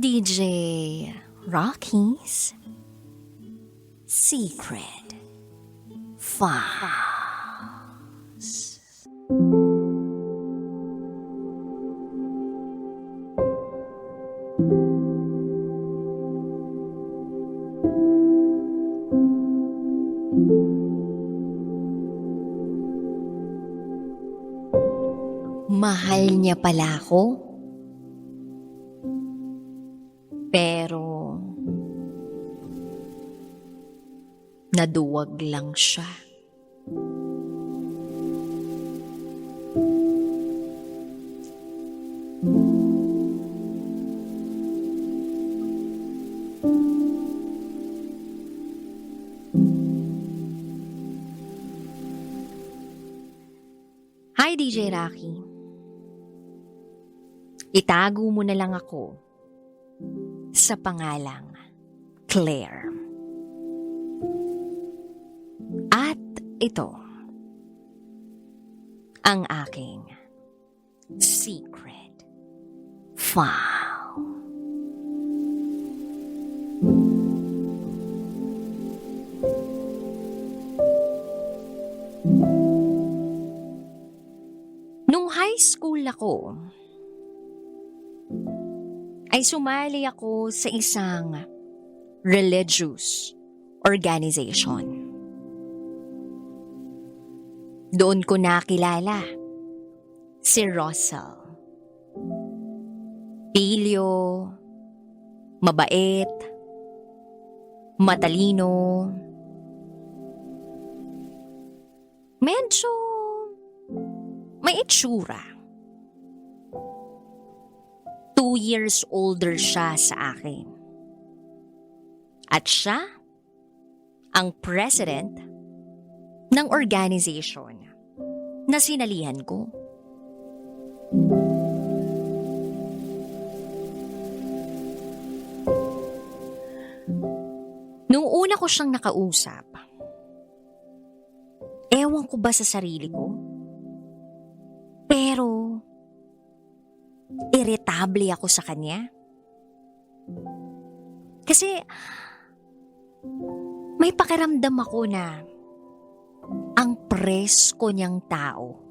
DJ Rocky's Secret Files. Mahal niya pala ako. Naduwag lang siya. Hi, DJ Rocky. Itago mo na lang ako sa pangalang Claire. Ito, ang aking secret file. Nung high school ako, ay sumali ako sa isang religious organization. Doon ko nakilala si Russell. Pilyo, mabait, matalino, medyo may itsura. Two years older siya sa akin. At siya ang president ng organization na sinalihan ko. Nung una ko siyang nakausap, ewan ko ba sa sarili ko? Pero, irritable ako sa kanya. Kasi, may pakiramdam ako na ang presko niyang tao.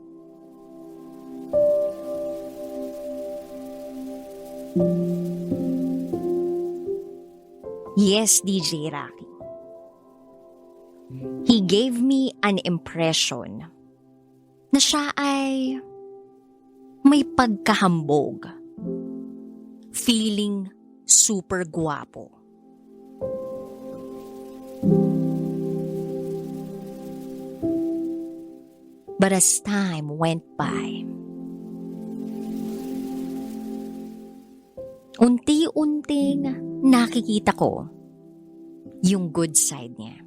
Yes, DJ Rocky. He gave me an impression na siya ay may pagkahambog. Feeling super guwapo. But as time went by, unti-unting nakikita ko yung good side niya.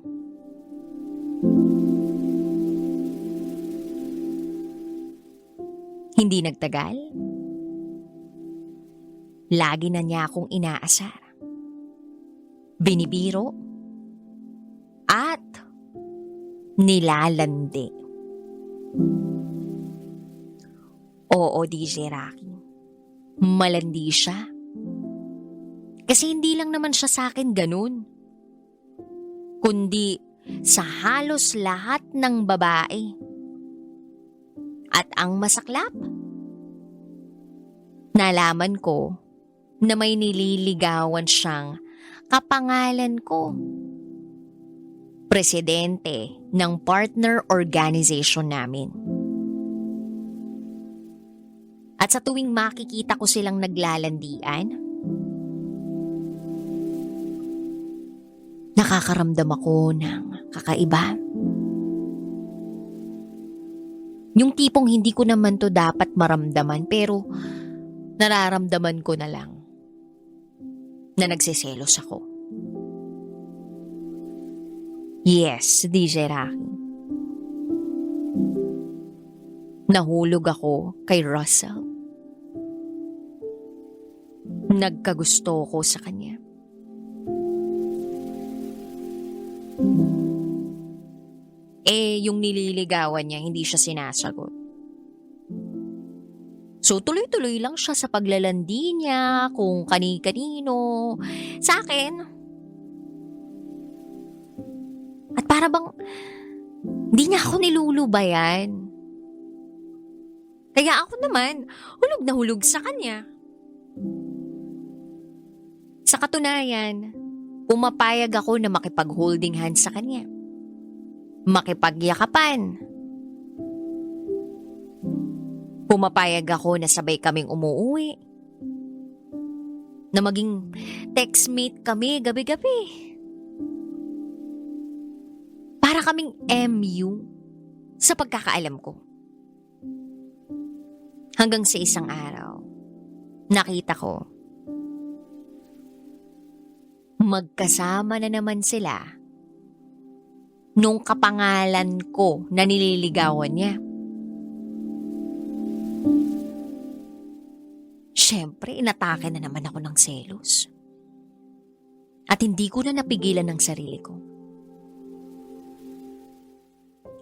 Hindi nagtagal. Lagi na niya akong inaasar. Binibiro. At nilalandi. Oo, DJ Rocky. Malandi siya. Kasi hindi lang naman siya sa akin ganun. Kundi sa halos lahat ng babae. At ang masaklap, nalaman ko na may nililigawan siyang kapangalan ko. Presidente ng partner organization namin. Sa tuwing makikita ko silang naglalandian, nakakaramdam ako ng kakaiba. Yung tipong hindi ko naman to dapat maramdaman pero nararamdaman ko na lang na nagsiselos ako. Yes, DJ Rocky. Nahulog ako kay Russell. Nagkagusto ko sa kanya. Eh, yung nililigawan niya, hindi siya sinasagot. So tuloy-tuloy lang siya sa paglalandi niya kung kani-kanino. Sa akin. At para bang hindi niya ako nilulubayan. Kaya ako naman, hulog na hulog sa kanya. Sa katunayan, pumapayag ako na makipag-holding hands sa kanya. Makipagyakapan. Pumapayag ako na sabay kaming umuwi. Na maging textmate kami gabi-gabi. Para kaming MU sa pagkakaalam ko. Hanggang sa isang araw, nakita ko, magkasama na naman sila nung kapangalan ko na nililigawan niya. Siyempre, inatake na naman ako ng selos. At hindi ko na napigilan ng sarili ko.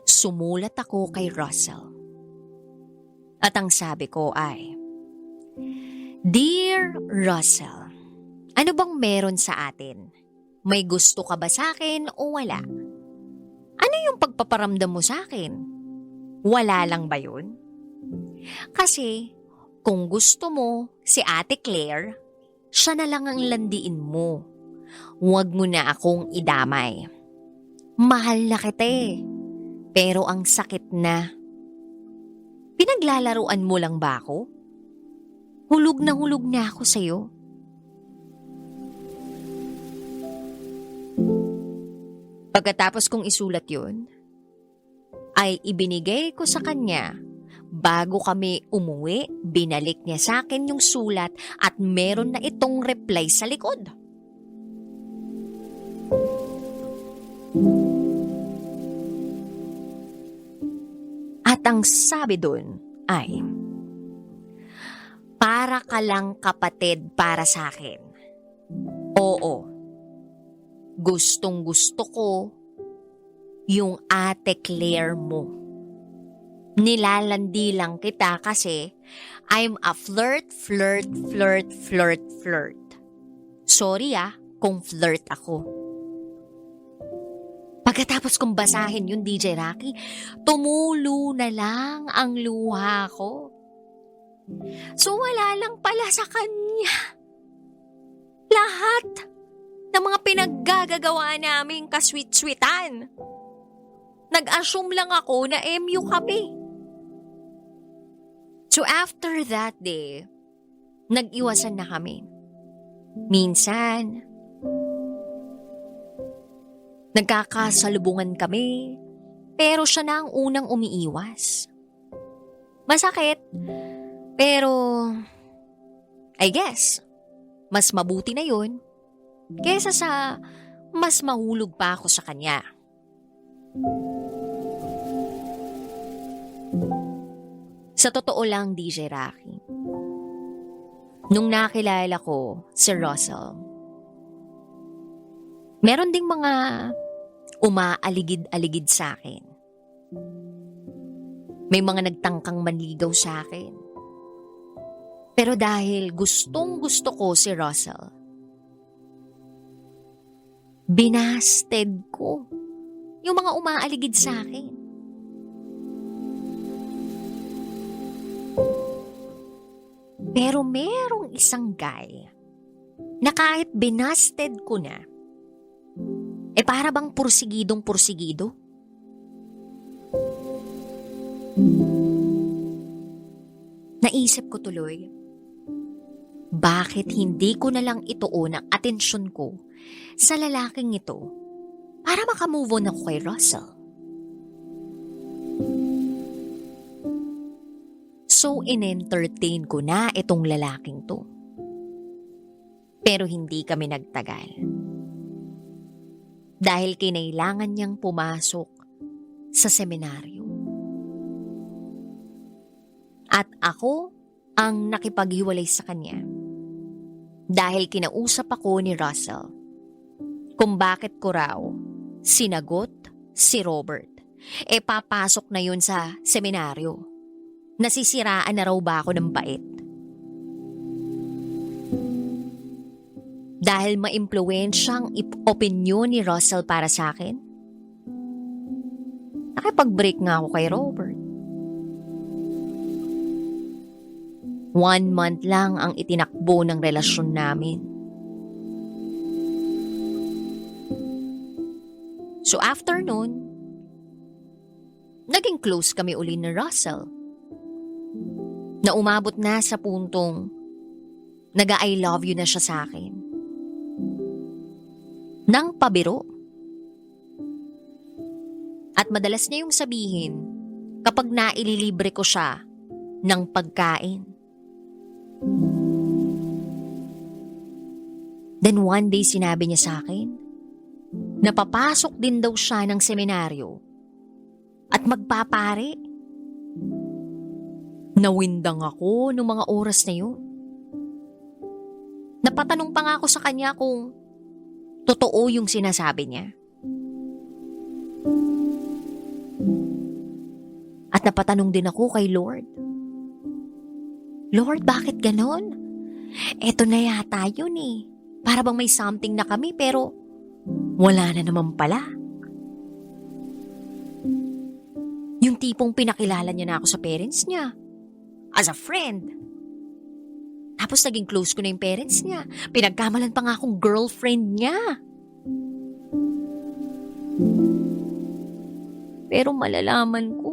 Sumulat ako kay Russell. At ang sabi ko ay, Dear Russell, ano bang meron sa atin? May gusto ka ba sa akin o wala? Ano yung pagpaparamdam mo sa akin? Wala lang ba yun? Kasi kung gusto mo si Ate Claire, siya na lang ang landiin mo. Huwag mo na akong idamay. Mahal na kita eh. Pero ang sakit na. Pinaglalaruan mo lang ba ako? Hulog na hulog na ako sa'yo. Pagkatapos kong isulat yun, ay ibinigay ko sa kanya Bago kami umuwi, binalik niya sa akin yung sulat at meron na itong reply sa likod. At ang sabi dun ay, Para ka lang kapatid para sa akin. Oo. Gustong gusto ko yung ate Claire mo nilalandi lang kita kasi I'm a flirt, flirt, flirt, flirt, flirt. Sorry ah, kung flirt ako. Pagkatapos kong basahin yung DJ Rocky, tumulo na lang ang luha ko. So wala lang pala sa kanya. Lahat ng mga pinaggagagawa naming kasweet-sweetan. Nag-assume lang ako na MU kami. So after that day, nag-iwasan na kami. Minsan, nagkakasalubungan kami, pero siya na ang unang umiiwas. Masakit, pero I guess, mas mabuti na yun kesa sa mas mahulog pa ako sa kanya. Sa totoo lang, DJ Rocky. Nung nakilala ko si Russell, meron ding mga umaaligid-aligid sa akin. May mga nagtangkang manligaw sa akin. Pero dahil gustong gusto ko si Russell, binasted ko yung mga umaaligid sa akin. Pero merong isang guy na kahit binasted ko na, eh para bang pursigidong pursigido? Naisip ko tuloy, bakit hindi ko na lang ituon ang atensyon ko sa lalaking ito para makamove on ako kay Russell? So in-entertain ko na itong lalaking to. Pero hindi kami nagtagal. Dahil kinailangan niyang pumasok sa seminaryo. At ako ang nakipaghiwalay sa kanya. Dahil kinausap ako ni Russell kung bakit ko raw sinagot si Robert. E papasok na yun sa seminaryo Nasisiraan na raw ba ako ng bait? Dahil maimpluwensyang opinion ni Russell para sa akin? Nakipag-break nga ako kay Robert. One month lang ang itinakbo ng relasyon namin. So after nun, naging close kami uli ni Russell. Na umabot na sa puntong naga-I love you na siya sa akin. Nang pabiro. At madalas niya yung sabihin kapag naililibre ko siya ng pagkain. Then one day sinabi niya sa akin, napapasok din daw siya ng seminaryo at magpapare. Nawindang ako nung mga oras na yun. Napatanong pa nga ako sa kanya kung totoo yung sinasabi niya. At napatanong din ako kay Lord. Lord, bakit ganon? Eto na yata yun eh. Para bang may something na kami pero wala na naman pala. Yung tipong pinakilala niya na ako sa parents niya. As a friend. Tapos naging close ko na yung parents niya. Pinagkamalan pa nga akong girlfriend niya. Pero malalaman ko,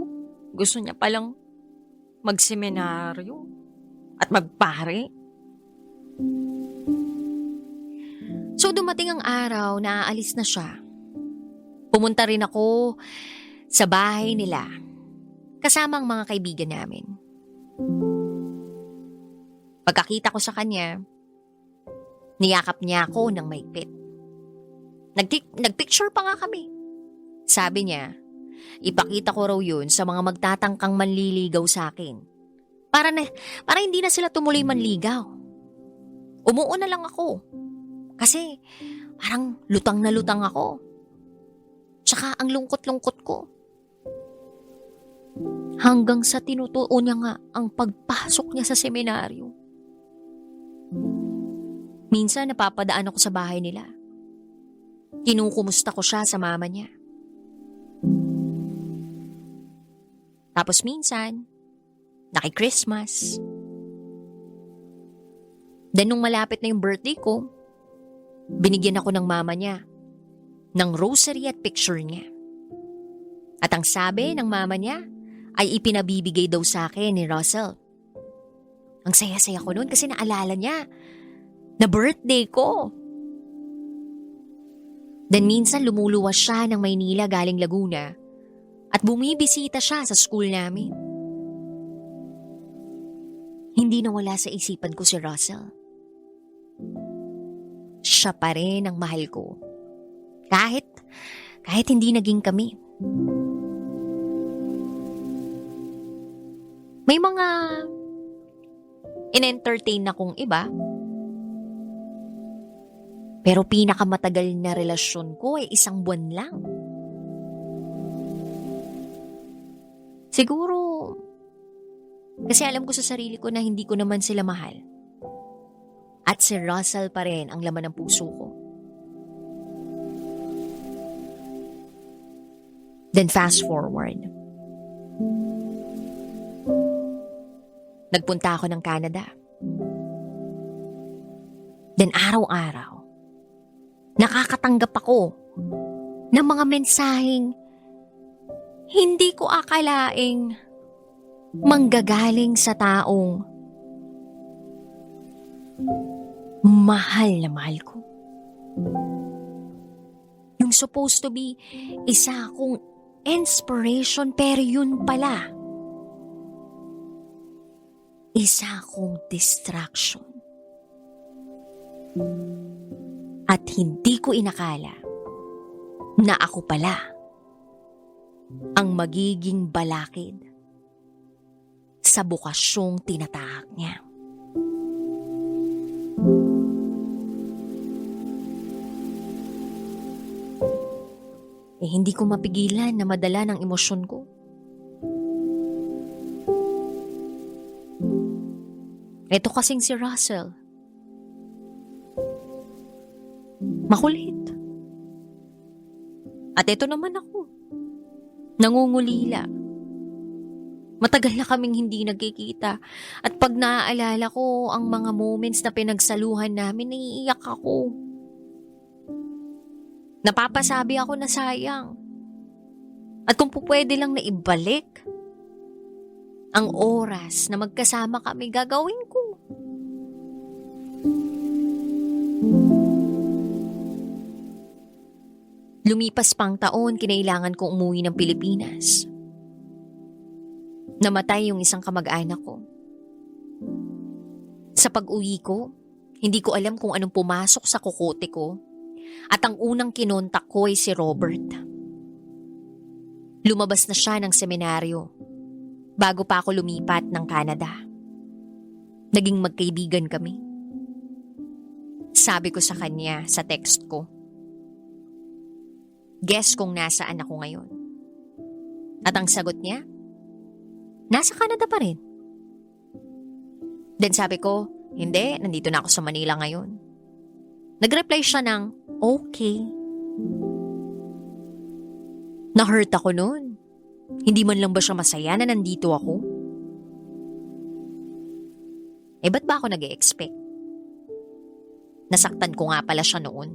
gusto niya palang magseminaryo at magpare. So dumating ang araw na aalis na siya. Pumunta rin ako sa bahay nila kasama ang mga kaibigan namin. Pagkakita ko sa kanya, niyakap niya ako ng maigpit. Nag- nagpicture pa nga kami. Sabi niya, ipakita ko raw yun sa mga magtatangkang manliligaw sa akin. Para, na, para hindi na sila tumuloy manligaw. Umuo na lang ako. Kasi parang lutang na lutang ako. Tsaka ang lungkot-lungkot ko. Hanggang sa tinutuon niya nga ang pagpasok niya sa seminaryo. Minsan napapadaan ako sa bahay nila. Kinukumusta ko siya sa mama niya. Tapos minsan, naki-Christmas. Then nung malapit na yung birthday ko, binigyan ako ng mama niya ng rosary at picture niya. At ang sabi ng mama niya ay ipinabibigay daw sa akin ni Russell. Ang saya-saya ko noon kasi naalala niya na birthday ko. Then minsan lumuluwas siya ng Maynila galing Laguna at bumibisita siya sa school namin. Hindi nawala sa isipan ko si Russell. Siya pa rin ang mahal ko. Kahit, kahit hindi naging kami. May mga in-entertain na kong iba. Pero pinakamatagal na relasyon ko ay isang buwan lang. Siguro, kasi alam ko sa sarili ko na hindi ko naman sila mahal. At si Russell pa rin ang laman ng puso ko. Then fast forward. Nagpunta ako ng Canada. Then araw-araw, nakakatanggap ako ng mga mensaheng hindi ko akalaing manggagaling sa taong mahal na mahal ko. Yung supposed to be isa akong inspiration pero yun pala. Isa akong distraction. At hindi ko inakala na ako pala ang magiging balakid sa bukasyong tinatahak niya. Eh hindi ko mapigilan na madala ng emosyon ko. Ito kasing si Russell. Makulit. At ito naman ako. Nangungulila. Matagal na kaming hindi nagkikita. At pag naaalala ko ang mga moments na pinagsaluhan namin, naiiyak ako. Napapasabi ako na sayang. At kung po pwede lang na ibalik ang oras na magkasama kami, gagawin ko. Lumipas pang taon, kinailangan kong umuwi ng Pilipinas. Namatay yung isang kamag-anak ko. Sa pag-uwi ko, hindi ko alam kung anong pumasok sa kukote ko at ang unang kinontak ko ay si Robert. Lumabas na siya ng seminaryo bago pa ako lumipat ng Canada. Naging magkaibigan kami. Sabi ko sa kanya sa text ko, Guess kung nasaan ako ngayon. At ang sagot niya, nasa Canada pa rin. Then sabi ko, hindi, nandito na ako sa Manila ngayon. Nag-reply siya ng, okay. Na-hurt ako noon. Hindi man lang ba siya masaya na nandito ako? Eh, ba't ba ako nag expect Nasaktan ko nga pala siya noon.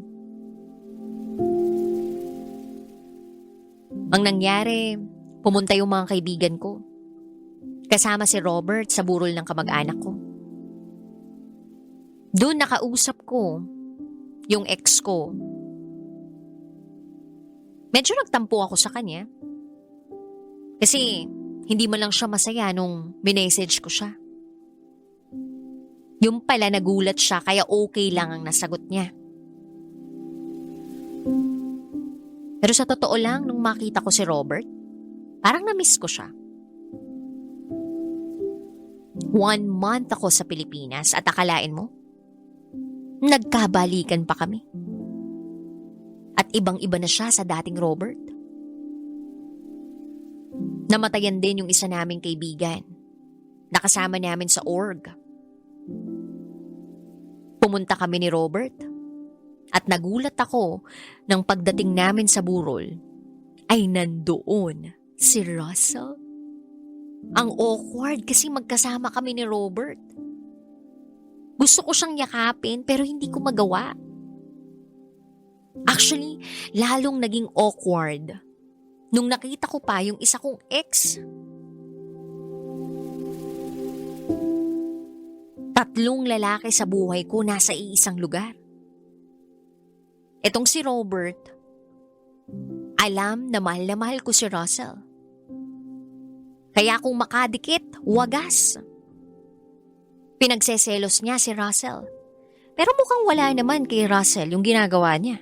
Ang nangyari, pumunta yung mga kaibigan ko. Kasama si Robert sa burol ng kamag-anak ko. Doon nakausap ko yung ex ko. Medyo nagtampo ako sa kanya. Kasi hindi man lang siya masaya nung minessage ko siya. Yung pala nagulat siya kaya okay lang ang nasagot niya. Pero sa totoo lang, nung makita ko si Robert, parang na-miss ko siya. One month ako sa Pilipinas at akalain mo, nagkabalikan pa kami. At ibang-iba na siya sa dating Robert. Namatayan din yung isa naming kaibigan. Nakasama namin sa org. Pumunta kami ni Robert at nagulat ako nang pagdating namin sa burol ay nandoon si Russell. Ang awkward kasi magkasama kami ni Robert. Gusto ko siyang yakapin pero hindi ko magawa. Actually, lalong naging awkward nung nakita ko pa yung isa kong ex. Tatlong lalaki sa buhay ko nasa iisang lugar. Etong si Robert, alam na mahal na mahal ko si Russell. Kaya kung makadikit, wagas. Pinagseselos niya si Russell. Pero mukhang wala naman kay Russell yung ginagawa niya.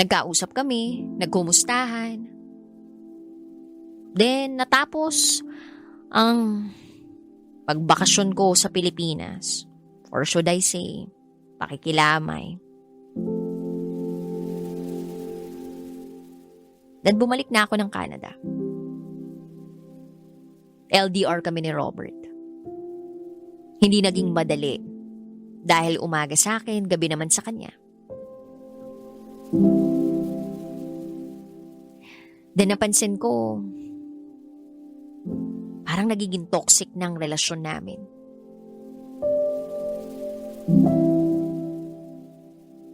Nagkausap kami, nagkumustahan. Then natapos ang pagbakasyon ko sa Pilipinas. Or should I say, pakikilamay. Then bumalik na ako ng Canada. LDR kami ni Robert. Hindi naging madali dahil umaga sa akin, gabi naman sa kanya. Then napansin ko, parang nagiging toxic ng relasyon namin.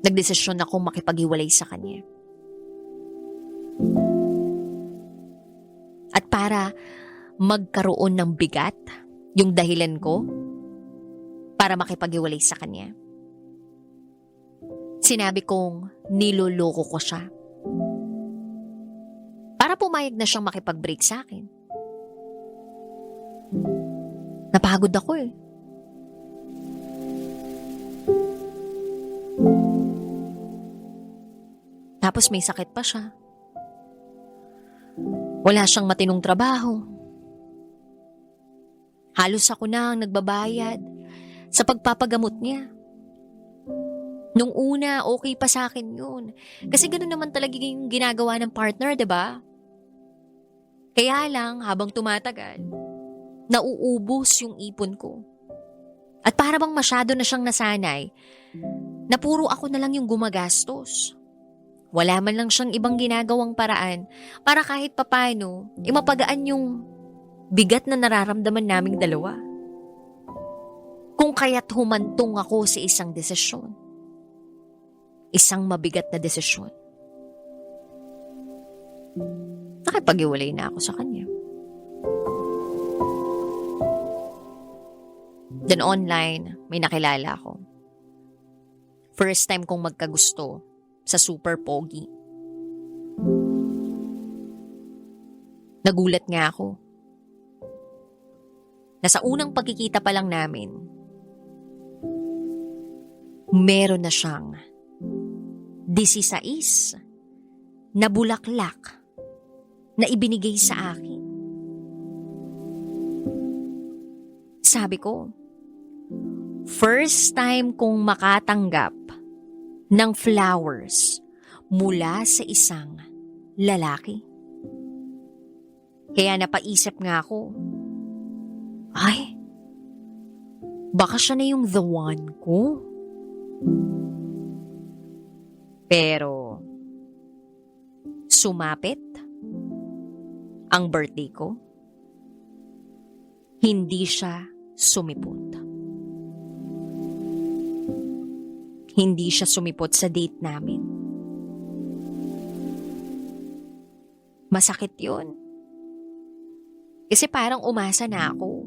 Nagdesisyon akong makipaghiwalay sa kanya. At para magkaroon ng bigat, yung dahilan ko para makipaghiwalay sa kanya. Sinabi kong niloloko ko siya. Para pumayag na siyang makipag-break sa akin. Napagod ako eh. Tapos may sakit pa siya. Wala siyang matinong trabaho. Halos ako na ang nagbabayad sa pagpapagamot niya. Nung una, okay pa sa akin yun. Kasi ganoon naman talaga yung ginagawa ng partner, ba? Kaya lang, habang tumatagal, nauubos yung ipon ko. At para bang masyado na siyang nasanay, na puro ako na lang yung gumagastos. Wala man lang siyang ibang ginagawang paraan para kahit papano, imapagaan yung bigat na nararamdaman naming dalawa. Kung kaya't humantong ako sa isang desisyon. Isang mabigat na desisyon. Nakipag-iwalay na ako sa kanya. Then online, may nakilala ako. First time kong magkagusto sa super pogi. Nagulat nga ako. Na sa unang pagkikita pa lang namin, meron na siyang 16 na bulaklak na ibinigay sa akin. Sabi ko, first time kong makatanggap ng flowers mula sa isang lalaki. Kaya napaisip nga ako, ay, baka siya na yung the one ko. Pero, sumapit ang birthday ko. Hindi siya sumipot. Hindi siya sumipot sa date namin. Masakit yun. Kasi parang umasa na ako.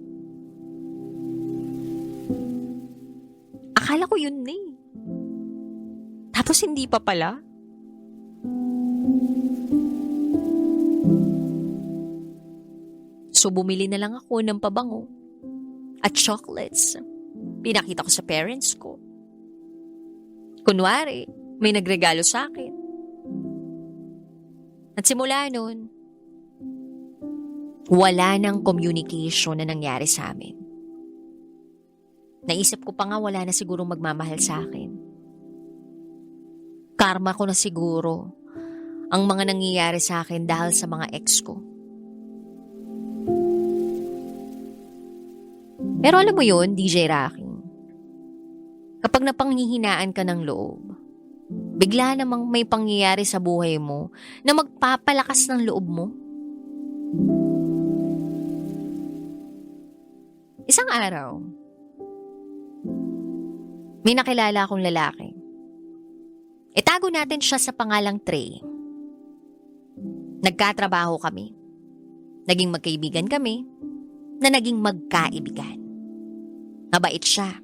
Akala ko yun na eh. Tapos hindi pa pala. So bumili na lang ako ng pabango at chocolates. Pinakita ko sa parents ko. Kunwari, may nagregalo sa akin. At simula nun, wala nang communication na nangyari sa amin. Naisip ko pa nga wala na siguro magmamahal sa akin. Karma ko na siguro ang mga nangyayari sa akin dahil sa mga ex ko. Pero alam mo yun, DJ Rocky, kapag napanghihinaan ka ng loob, bigla namang may pangyayari sa buhay mo na magpapalakas ng loob mo. Isang araw, may nakilala akong lalaki. Itago natin siya sa pangalang Trey. Nagkatrabaho kami. Naging magkaibigan kami na naging magkaibigan. Mabait siya.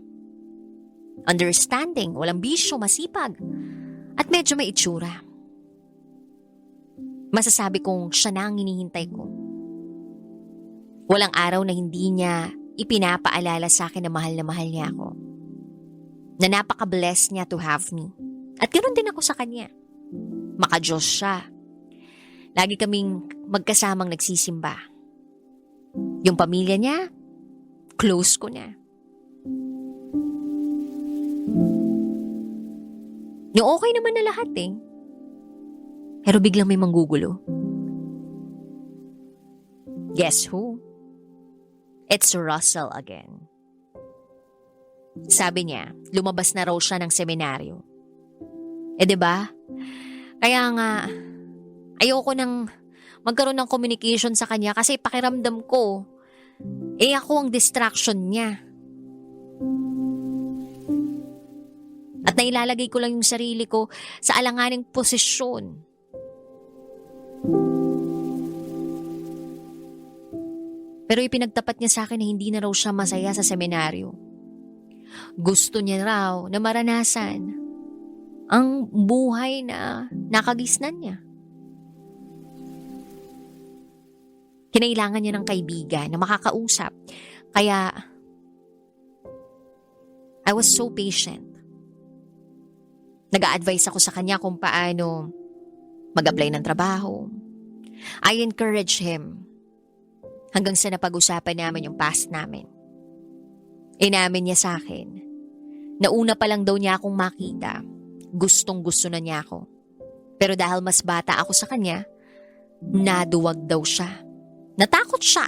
Understanding, walang bisyo, masipag. At medyo may itsura. Masasabi kong siya na ang hinihintay ko. Walang araw na hindi niya ipinapaalala sa akin na mahal na mahal niya ako. Na napaka-blessed niya to have me. At ganoon din ako sa kanya. Makajos siya. Lagi kaming magkasamang nagsisimba. Yung pamilya niya, close ko na. Yung okay naman na lahat eh. Pero biglang may manggugulo. Guess who? It's Russell again. Sabi niya, lumabas na raw siya ng seminaryo. Eh 'di ba? Kaya nga ayoko nang magkaroon ng communication sa kanya kasi pakiramdam ko eh ako ang distraction niya. At nailalagay ko lang yung sarili ko sa alanganing posisyon. Pero ipinagtapat niya sa akin na hindi na raw siya masaya sa seminaryo. Gusto niya raw na maranasan ang buhay na nakagisnan niya. Kinailangan niya ng kaibigan na makakausap. Kaya, I was so patient. Nag-a-advise ako sa kanya kung paano mag-apply ng trabaho. I encourage him hanggang sa napag-usapan namin yung past namin. Inamin niya sa akin na una pa lang daw niya akong makita, gustong gusto na niya ako. Pero dahil mas bata ako sa kanya, naduwag daw siya. Natakot siya.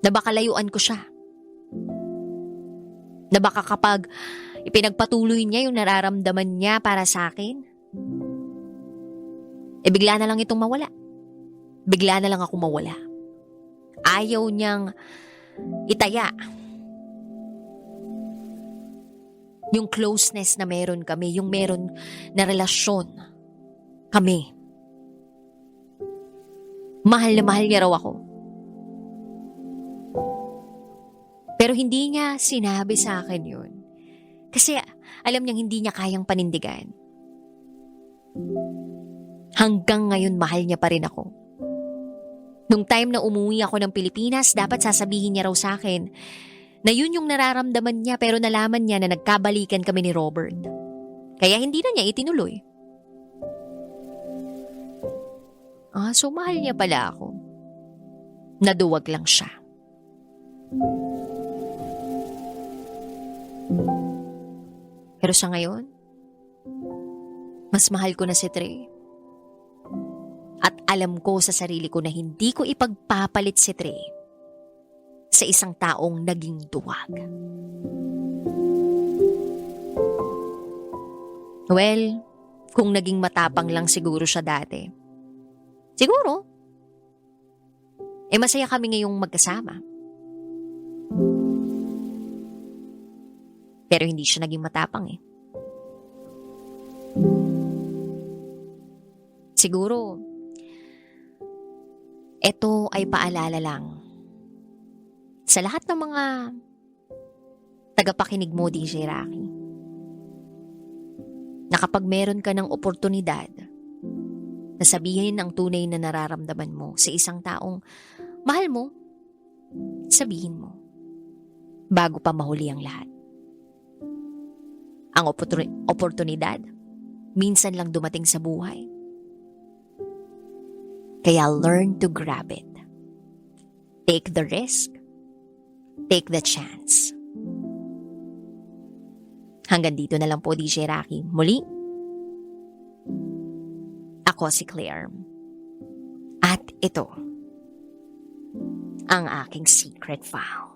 Na baka layuan ko siya. Na baka kapag ipinagpatuloy niya yung nararamdaman niya para sa akin, eh bigla na lang itong mawala. Bigla na lang ako mawala. Ayaw niyang itaya yung closeness na meron kami, yung meron na relasyon kami. Mahal na mahal niya raw ako. Pero hindi niya sinabi sa akin yun. Kasi alam niyang hindi niya kayang panindigan. Hanggang ngayon mahal niya pa rin ako. Nung time na umuwi ako ng Pilipinas, dapat sasabihin niya raw sa akin na yun yung nararamdaman niya pero nalaman niya na nagkabalikan kami ni Robert. Kaya hindi na niya itinuloy. Ah, so mahal niya pala ako. Naduwag lang siya. Pero sa ngayon, mas mahal ko na si Trey. At alam ko sa sarili ko na hindi ko ipagpapalit si Trey sa isang taong naging duwag. Well, kung naging matapang lang siguro siya dati. Siguro. Eh masaya kami ngayong magkasama. Pero hindi siya naging matapang eh. Siguro, ito ay paalala lang sa lahat ng mga tagapakinig mo, DJ Rocky. Na kapag meron ka ng oportunidad na sabihin ang tunay na nararamdaman mo sa isang taong mahal mo, sabihin mo bago pa mahuli ang lahat. Ang oportuni- oportunidad, minsan lang dumating sa buhay. Kaya learn to grab it. Take the risk. Take the chance. Hanggang dito na lang po, DJ Rocky. Muli, ako si Claire. At ito, ang aking secret file.